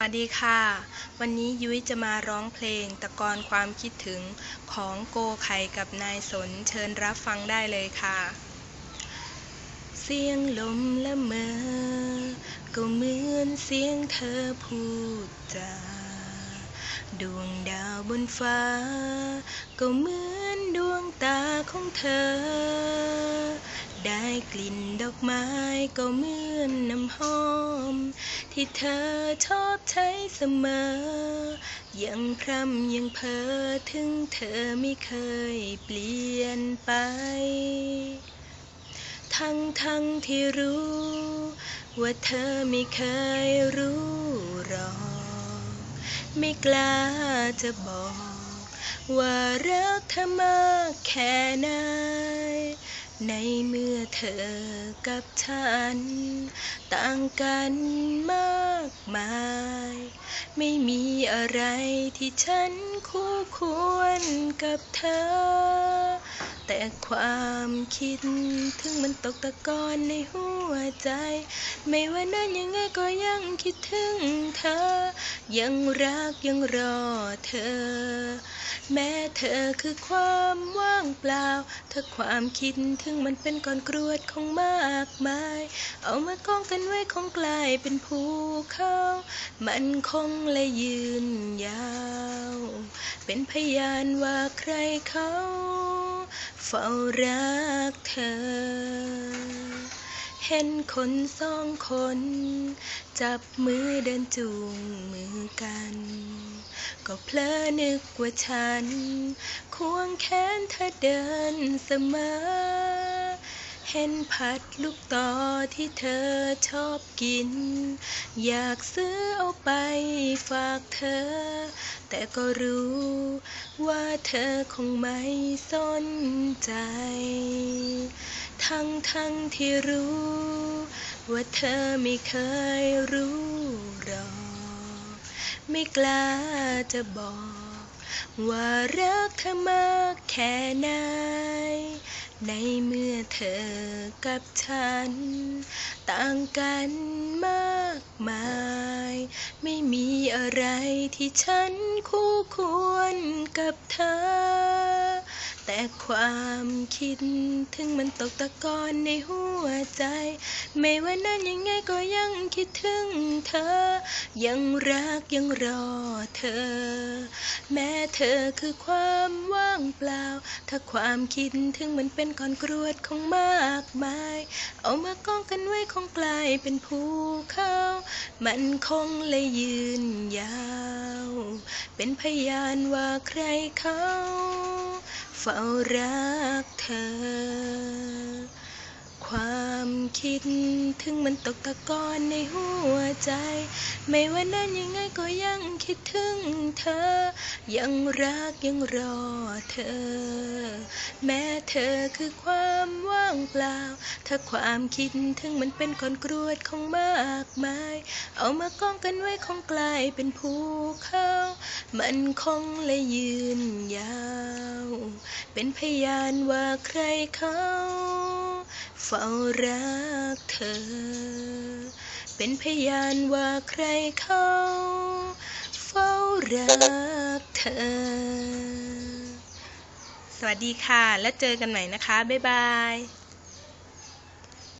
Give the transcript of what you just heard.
สวัสดีค่ะ วันนี้ยุ้ยจะมาร้องเพลงตะกอนความคิดถึงของโกไข่กับนายสนเชิญรับฟังได้เลยค่ะ เสียงลมละเมอ ก็เหมือนเสียงเธอพูดจาดวงดาวบนฟ้า ก็เหมือนดวงตาของเธอ ได้กลิ่นดอกไม้ก็เหมือนน้ำหอม ที่เธอชอบใช้เสมอ ยังพร่ำยังเพ้อถึงเธอไม่เคยเปลี่ยนไป ทั้งทั้งที่รู้ ว่าเธอไม่เคยรู้หรอก ไม่กล้าจะบอก ว่ารักเธอมากแค่ไหน ในเมื่อเธอกับฉัน ต่างกันมากมาย ไม่มีอะไรที่ฉันคู่ควรกับเธอ แต่ความคิดถึงมันตกตะกอนในหัวใจ ไม่ว่านานยังไงก็ยังคิดถึงเธอ ยังรักยังรอเธอ แม้เธอคือความว่างเปล่า ถ้าความคิดถึงมันเป็นก้อนกรวดของมากมาย เอามากองกันไว้คงกลายเป็นภูเขา มันคงและยืนยาว เป็นพยานว่าใครเขา เฝ้ารักเธอ เห็นคนสองคน จับมือเดินจูงมือกัน ก็เพลอนึกว่าฉัน ควงแขนเธอเดินเสมอ เห็นผัดลูกต่อที่เธอชอบกิน อยากซื้อเอาไปฝากเธอ แต่ก็รู้ว่าเธอคงไม่สนใจ ทั้งทั้งที่รู้ ว่าเธอไม่เคยรู้หรอกไม่กล้าจะบอก ว่ารักเธอมากแค่ไหน ในเมื่อเธอกับฉัน ต่างกันมากมาย ไม่มีอะไรที่ฉันคู่ควรกับเธอ แต่ความคิดถึงมันตกตะกอนในหัวใจ ไม่ว่านานยังไงก็ยังคิดถึงเธอ ยังรักยังรอเธอ แม้เธอคือความว่างเปล่า ถ้าความคิดถึงมันเป็นก้อนกรวดของมากมาย เอามากองกันไว้คงกลายเป็นภูเขา มันคงเลยยืนยาว เป็นพยานว่าใครเขา เฝ้ารักเธอ ความคิดถึงมันตกตะกอนในหัวใจ ไม่ว่านานยังไงก็ยังคิดถึงเธอ ยังรักยังรอเธอ แม้เธอคือความว่างเปล่า ถ้าความคิดถึงมันเป็นก้อนกรวดของมากมาย เอามากองกันไว้คงกลายเป็นภูเขา มันคงเลยยืน เป็นพยานว่าใครเขาเฝ้ารักเธอ เป็นพยานว่าใครเขาเฝ้ารักเธอ สวัสดีค่ะ แล้วเจอกันใหม่นะคะ บ๊ายบาย